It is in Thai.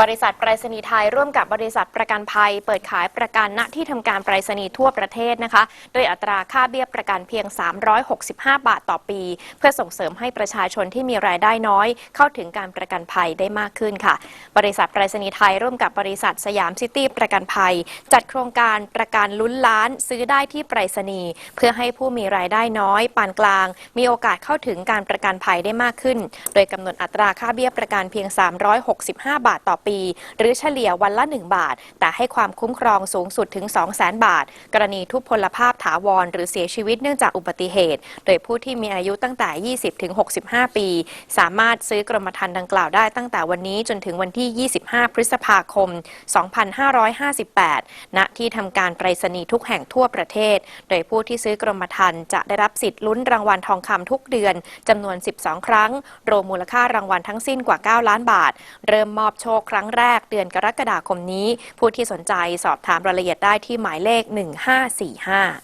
บริษัทไปรษณีย์ไทยร่วมกับบริษัทประกันภัย เปิดขายประกันณที่ทำการไปรษณีย์ทั่วประเทศนะคะ โดยอัตราค่าเบี้ยประกันเพียง 365 บาทต่อปี เพื่อส่งเสริมให้ประชาชนที่มีรายได้น้อย เข้าถึงการประกันภัยได้มากขึ้นค่ะ บริษัทไปรษณีย์ไทยร่วมกับบริษัทสยามซิตี้ประกันภัย จัดโครงการประกันลุ้นล้านซื้อได้ที่ไปรษณีย์เพื่อให้ผู้มีรายได้น้อย ปานกลาง มีโอกาสเข้าถึงการประกันภัยได้มากขึ้น โดยกำหนดอัตราค่าเบี้ยประกันเพียง 365 บาทต่อปี หรือเฉลี่ยวันละ 1 บาท แต่ให้ความคุ้มครองสูงสุดถึง 200,000 บาท กรณีทุพพลภาพถาวร หรือเสียชีวิตเนื่องจากอุบัติเหตุ โดยผู้ที่มีอายุตั้งแต่ 20ถึง65 ปี สามารถซื้อกรมธรรม์ดังกล่าวได้ตั้งแต่วันนี้จนถึงวันที่ 25 พฤษภาคม 2558 ณ ที่ทำการไปรษณีย์ทุกแห่งทั่วประเทศ โดยผู้ที่ซื้อกรมธรรม์จะได้รับสิทธิ์ลุ้นรางวัลทองคำทุกเดือนจำนวน 12 ครั้ง รวมมูลค่ารางวัลทั้งสิ้นกว่า 9 ล้านบาท เริ่มมอบโชครั้งแรกเดือนกรกฎาคมนี้ ผู้ที่สนใจสอบถามรายละเอียดได้ที่หมายเลข 1545